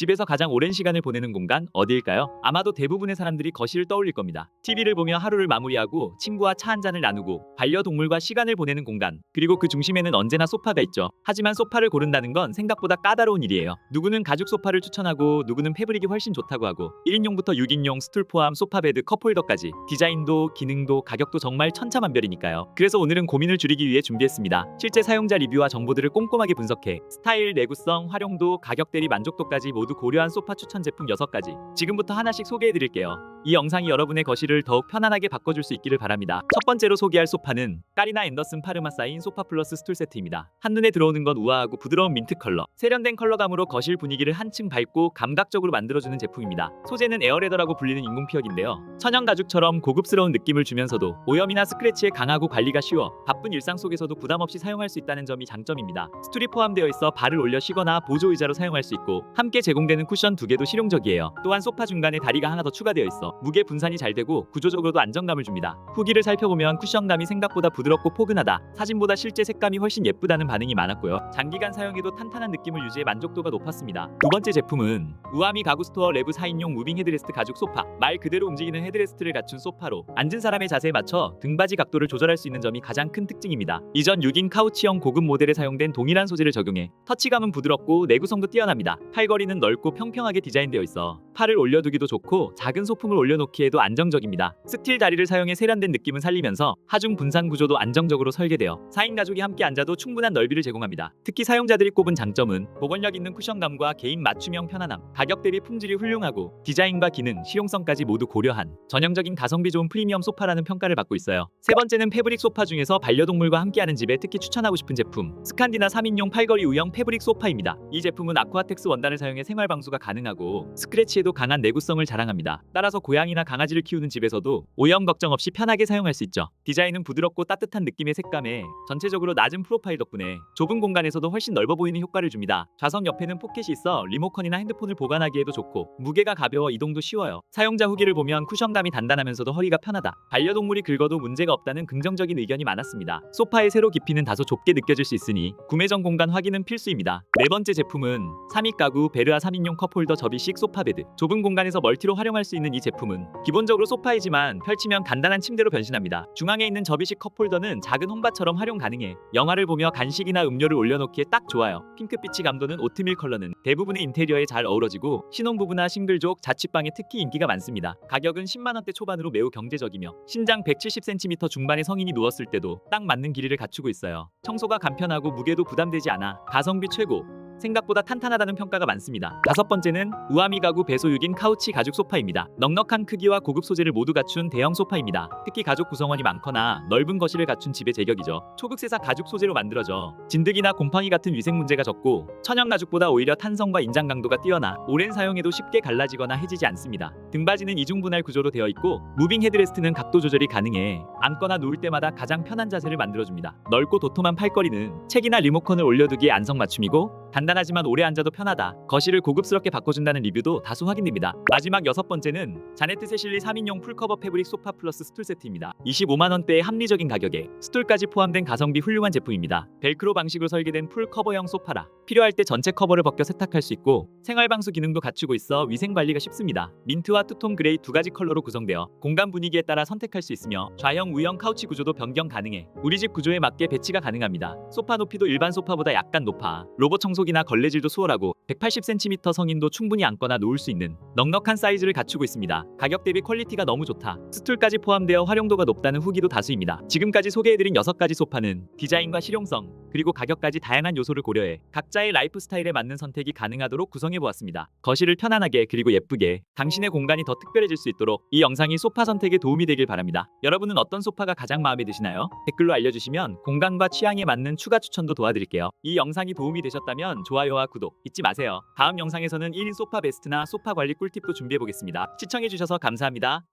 집에서 가장 오랜 시간을 보내는 공간 어디일까요? 아마도 대부분의 사람들이 거실을 떠올릴 겁니다. TV를 보며 하루를 마무리하고 친구와 차 한 잔을 나누고 반려동물과 시간을 보내는 공간. 그리고 그 중심에는 언제나 소파가 있죠. 하지만 소파를 고른다는 건 생각보다 까다로운 일이에요. 누구는 가죽 소파를 추천하고 누구는 패브릭이 훨씬 좋다고 하고 1인용부터 6인용 스툴 포함 소파 베드 컵홀더까지 디자인도 기능도 가격도 정말 천차만별이니까요. 그래서 오늘은 고민을 줄이기 위해 준비했습니다. 실제 사용자 리뷰와 정보들을 꼼꼼하게 분석해 스타일, 내구성, 활용도, 가격 대비 만족도까지 모두 고려한 소파 추천 제품 6가지 지금부터 하나씩 소개해 드릴게요. 이 영상이 여러분의 거실을 더욱 편안하게 바꿔줄 수 있기를 바랍니다. 첫 번째로 소개할 소파는 까리나 앤더슨 파르마 사인 소파 플러스 스툴 세트입니다. 한눈에 들어오는 건 우아하고 부드러운 민트 컬러, 세련된 컬러감으로 거실 분위기를 한층 밝고 감각적으로 만들어주는 제품입니다. 소재는 에어레더라고 불리는 인공 피혁인데요. 천연 가죽처럼 고급스러운 느낌을 주면서도 오염이나 스크래치에 강하고 관리가 쉬워 바쁜 일상 속에서도 부담 없이 사용할 수 있다는 점이 장점입니다. 스툴이 포함되어 있어 발을 올려 쉬거나 보조 의자로 사용할 수 있고 함께 제공되는 쿠션 두 개도 실용적이에요. 또한 소파 중간에 다리가 하나 더 추가되어 있어 무게 분산이 잘 되고 구조적으로도 안정감을 줍니다. 후기를 살펴보면 쿠션감이 생각보다 부드럽고 포근하다. 사진보다 실제 색감이 훨씬 예쁘다는 반응이 많았고요. 장기간 사용해도 탄탄한 느낌을 유지해 만족도가 높았습니다. 두 번째 제품은 우아미 가구 스토어 레브 4인용 무빙 헤드레스트 가죽 소파. 말 그대로 움직이는 헤드레스트를 갖춘 소파로 앉은 사람의 자세에 맞춰 등받이 각도를 조절할 수 있는 점이 가장 큰 특징입니다. 이전 6인 카우치형 고급 모델에 사용된 동일한 소재를 적용해 터치감은 부드럽고 내구성도 뛰어납니다. 팔걸이는 넓고 평평하게 디자인되어 있어 팔을 올려두기도 좋고 작은 소품을 올려놓기에도 안정적입니다. 스틸 다리를 사용해 세련된 느낌을 살리면서 하중 분산 구조도 안정적으로 설계되어 4인 가족이 함께 앉아도 충분한 넓이를 제공합니다. 특히 사용자들이 꼽은 장점은 보건력 있는 쿠션감과 개인 맞춤형 편안함, 가격 대비 품질이 훌륭하고 디자인과 기능, 실용성까지 모두 고려한 전형적인 가성비 좋은 프리미엄 소파라는 평가를 받고 있어요. 세 번째는 패브릭 소파 중에서 반려동물과 함께하는 집에 특히 추천하고 싶은 제품 스칸디나 3인용 팔걸이 우형 패브릭 소파입니다. 이 제품은 아쿠아텍스 원단을 사용해 생활 방수가 가능하고 스크래치에도 강한 내구성을 자랑합니다. 따라서 고양이나 강아지를 키우는 집에서도 오염 걱정 없이 편하게 사용할 수 있죠. 디자인은 부드럽고 따뜻한 느낌의 색감에 전체적으로 낮은 프로파일 덕분에 좁은 공간에서도 훨씬 넓어 보이는 효과를 줍니다. 좌석 옆에는 포켓이 있어 리모컨이나 핸드폰을 보관하기에도 좋고 무게가 가벼워 이동도 쉬워요. 사용자 후기를 보면 쿠션감이 단단하면서도 허리가 편하다. 반려동물이 긁어도 문제가 없다는 긍정적인 의견이 많았습니다. 소파의 세로 깊이는 다소 좁게 느껴질 수 있으니 구매 전 공간 확인은 필수입니다. 네 번째 제품은 3인 가구 베르아 3인용 컵홀더 접이식 소파 베드. 좁은 공간에서 멀티로 활용할 수 있는 이 제품은 기본적으로 소파이지만 펼치면 간단한 침대로 변신합니다. 중앙에 있는 접이식 컵홀더는 작은 홈바처럼 활용 가능해 영화를 보며 간식이나 음료를 올려놓기에 딱 좋아요. 핑크빛이 감도는 오트밀 컬러는 대부분의 인테리어에 잘 어우러지고 신혼부부나 싱글족, 자취방에 특히 인기가 많습니다. 가격은 10만 원대 초반으로 매우 경제적이며 신장 170cm 중반의 성인이 누웠을 때도 딱 맞는 길이를 갖추고 있어요. 청소가 간편하고 무게도 부담되지 않아 가성비 최고. 생각보다 탄탄하다는 평가가 많습니다. 다섯 번째는 우아미 가구 배소 6인 카우치 가죽 소파입니다. 넉넉한 크기와 고급 소재를 모두 갖춘 대형 소파입니다. 특히 가족 구성원이 많거나 넓은 거실을 갖춘 집의 제격이죠. 초극세사 가죽 소재로 만들어져 진드기나 곰팡이 같은 위생 문제가 적고 천연 가죽보다 오히려 탄성과 인장 강도가 뛰어나 오랜 사용에도 쉽게 갈라지거나 해지지 않습니다. 등받이는 이중 분할 구조로 되어 있고 무빙 헤드레스트는 각도 조절이 가능해 앉거나 누울 때마다 가장 편한 자세를 만들어줍니다. 넓고 도톰한 팔걸이는 책이나 리모컨을 올려두기에 안성맞춤이고 단단하지만 오래 앉아도 편하다. 거실을 고급스럽게 바꿔준다는 리뷰도 다수 확인됩니다. 마지막 여섯 번째는 자네트 세실리 3인용 풀커버 패브릭 소파 플러스 스툴 세트입니다. 25만 원대의 합리적인 가격에 스툴까지 포함된 가성비 훌륭한 제품입니다. 벨크로 방식으로 설계된 풀커버형 소파라 필요할 때 전체 커버를 벗겨 세탁할 수 있고 생활 방수 기능도 갖추고 있어 위생 관리가 쉽습니다. 민트와 투톤 그레이 두 가지 컬러로 구성되어 공간 분위기에 따라 선택할 수 있으며 좌형 우형 카우치 구조도 변경 가능해 우리 집 구조에 맞게 배치가 가능합니다. 소파 높이도 일반 소파보다 약간 높아 로봇 청소기나 걸레질도 수월하고 180cm 성인도 충분히 앉거나 놓을 수 있는 넉넉한 사이즈를 갖추고 있습니다. 가격 대비 퀄리티가 너무 좋다. 스툴까지 포함되어 활용도가 높다는 후기도 다수입니다. 지금까지 소개해드린 6가지 소파는 디자인과 실용성 그리고 가격까지 다양한 요소를 고려해 각자의 라이프 스타일에 맞는 선택이 가능하도록 구성해보았습니다. 거실을 편안하게 그리고 예쁘게 당신의 공간이 더 특별해질 수 있도록 이 영상이 소파 선택에 도움이 되길 바랍니다. 여러분은 어떤 소파가 가장 마음에 드시나요? 댓글로 알려주시면 공간과 취향에 맞는 추가 추천도 도와드릴게요. 이 영상이 도움이 되셨다면 좋아요와 구독 잊지 마세요. 다음 영상에서는 1인 소파 베스트나 소파 관리 꿀팁도 준비해보겠습니다. 시청해주셔서 감사합니다.